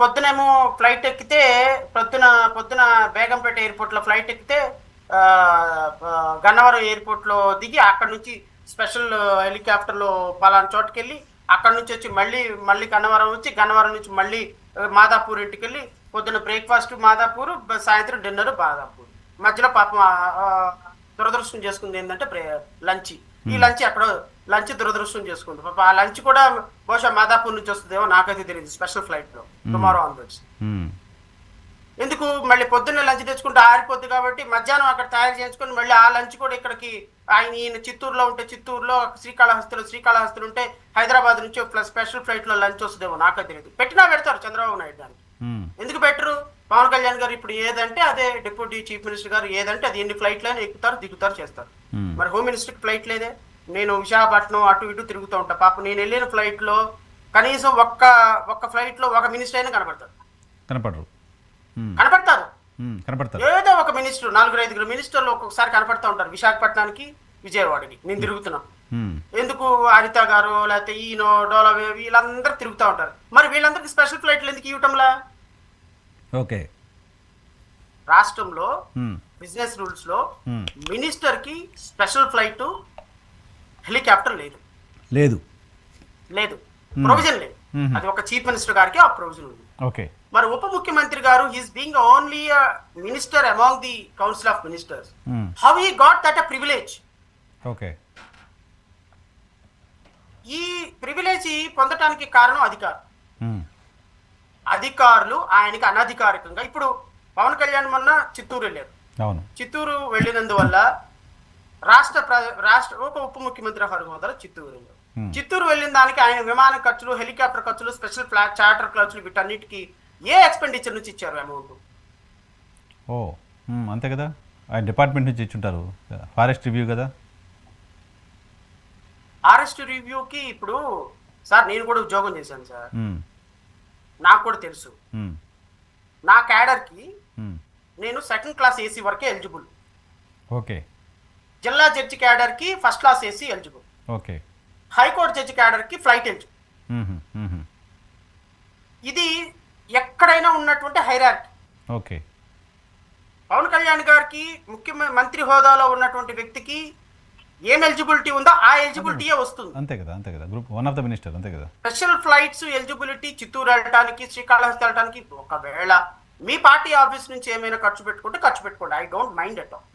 పొద్దునేమో flight ఎక్కితే పొద్దున పొద్దున బేగంపేట ఎయిర్పోర్ట్లో ఫ్లైట్ ఎక్కితే గన్నవరం ఎయిర్పోర్ట్లో దిగి అక్కడ నుంచి స్పెషల్ హెలికాప్టర్లో పలానా చోటుకి వెళ్ళి అక్కడ నుంచి వచ్చి మళ్ళీ మళ్ళీ గన్నవరం వచ్చి గన్నవరం నుంచి మళ్ళీ మాదాపూర్ ఇంటికి వెళ్ళి పొద్దున బ్రేక్ఫాస్ట్ మాదాపూర్ సాయంత్రం డిన్నర్ మాదాపూర్. మధ్యలో పాపం దురదృష్టం చేసుకుంది ఏంటంటే లంచ్. ఈ లంచ్ అక్కడ లంచ్ దురదృష్టం చేసుకుంది. పాప ఆ లంచ్ కూడా బహుశా మాదాపూర్ నుంచి వస్తుందేమో నాకైతే తెలియదు స్పెషల్ ఫ్లైట్లో టుమారో ఆన్వర్డ్స్. ఎందుకు? మళ్ళీ పొద్దున్నే లంచ్ తెచ్చుకుంటే ఆరిపోద్ది కాబట్టి మధ్యాహ్నం అక్కడ తయారు చేసుకుని మళ్ళీ ఆ లంచ్ కూడా ఇక్కడికి ఆయన ఈయన చిత్తూరులో ఉంటే చిత్తూరులో శ్రీకాళహస్తిలో శ్రీకాళహస్తిలో ఉంటే హైదరాబాద్ నుంచి స్పెషల్ ఫ్లైట్లో లంచ్ వస్తుందేమో నాకైతే తెలియదు పెట్టినా పెడతారు చంద్రబాబు నాయుడు మ్మ్. ఎందుకు పెట్టరు? పవన్ కళ్యాణ్ గారు ఇప్పుడు ఏదంటే అదే డిప్యూటీ చీఫ్ మినిస్టర్ గారు ఏదంటే అది ఎన్ని ఫ్లైట్లైనా ఎక్కుతారు దిగుతారు చేస్తారు. మరి హోమ్ మినిస్టర్కి ఫ్లైట్ లేదే? నేను విశాఖపట్నం అటు ఇటు తిరుగుతూ ఉంటా. పాపం నేను వెళ్ళిన ఫ్లైట్లో కనీసం ఒక్క ఒక్క ఫ్లైట్లో ఒక మినిస్టర్ అయినా కనబడతారు కనపడరు. కనపడతారు. కనపడతారు. ఏదో ఒక మినిస్టర్ నాలుగు ఐదుగురు మినిస్టర్లు ఒక్కొక్కసారి కనపడతా ఉంటారు. విశాఖపట్నానికి విజయవాడకి. నేను తిరుగుతున్నాం. ఎందుకు హరిత గారు లేకపోతే ఈయనో డోలవే వీళ్ళందరూ తిరుగుతూ ఉంటారు. మరి వీళ్ళందరికీ స్పెషల్ ఫ్లైట్లు ఎందుకు ఇవ్వటంలా? ఓకే. రాష్ట్రంలో. బిజినెస్ రూల్స్లో. మినిస్టర్కి స్పెషల్ ఫ్లైట్ హెలికాప్టర్ లేదు. లేదు. లేదు. ప్రొవిజన్ లేదు. మ్మ్. అది ఒక చీఫ్ మినిస్టర్ గారికి ఆ ప్రొవిజన్ ఉంది. ఓకే మరి ఉప ముఖ్యమంత్రి గారు he's being only minister among the council of ministers. How he got that a privilege okay ఈ ప్రివిలేజ్ పొందటానికి కారణం అధికారం. మ్మ్. అధికారులు ఆయనకి అనధికారికంగా ఇప్పుడు పవన్ కళ్యాణ్ మొన్న చిత్తూరు వెళ్ళారు. చిత్తూరు వెళ్ళినందువల్ల రాష్ట్ర రాష్ట్ర ఒక ఉప ముఖ్యమంత్రి హోదాలో చిత్తూరు వెళ్ళారు. Hmm. చిత్తూరు వెళ్ళిన దానికి ఆయన విమాన ఖర్చులు హెలికాప్టర్ ఖర్చులు స్పెషల్ ఫ్లాట్ చార్టర్ ఖర్చులు వీటన్నిటికీ ఏ ఎక్స్పెండిచర్ నుంచి ఇచ్చారు అమౌంట్? ఓ మ్మ్. అంతే కదా. ఆయన డిపార్ట్మెంట్ నుంచి ఇచ్చుంటారు. ఫారెస్ట్ రివ్యూ కదా. ఆర్ఎస్ట్ రివ్యూకి ఇప్పుడు సార్ నేను కూడా ఉద్యోగం చేశాను సార్. మ్మ్. నాకు కూడా తెలుసు. నా క్యాడర్కి. నేను సెకండ్ క్లాస్ ఏసీ వరకే ఎలిజిబుల్ ఓకే. జిల్లా judge క్యాడర్కి first class AC eligible okay. High court judge క్యాడర్కి flight. మ్మ్. ఇది ఎక్కడైనా ఉన్నటువంటి హైరార్కీ. ఓకే. పవన్ కళ్యాణ్ గారికి ముఖ్యమంత్రి హోదాలో ఉన్నటువంటి వ్యక్తికి ఏం ఎలిజిబిలిటీ ఉందో ఆ ఎలిజిబిలిటీయే వస్తుంది. అంతే కదా అంతే కదా. Group one of the minister అంతే కదా. స్పెషల్ ఫ్లైట్స్ ఎలిజిబిలిటీ చిత్తూరు వెళ్ళడానికి శ్రీకాళహస్తి వెళ్ళడానికి ఒకవేళ మీ పార్టీ ఆఫీస్ నుంచి ఏమైనా ఖర్చు పెట్టుకుంటే ఖర్చు పెట్టుకోండి. I don't mind at all.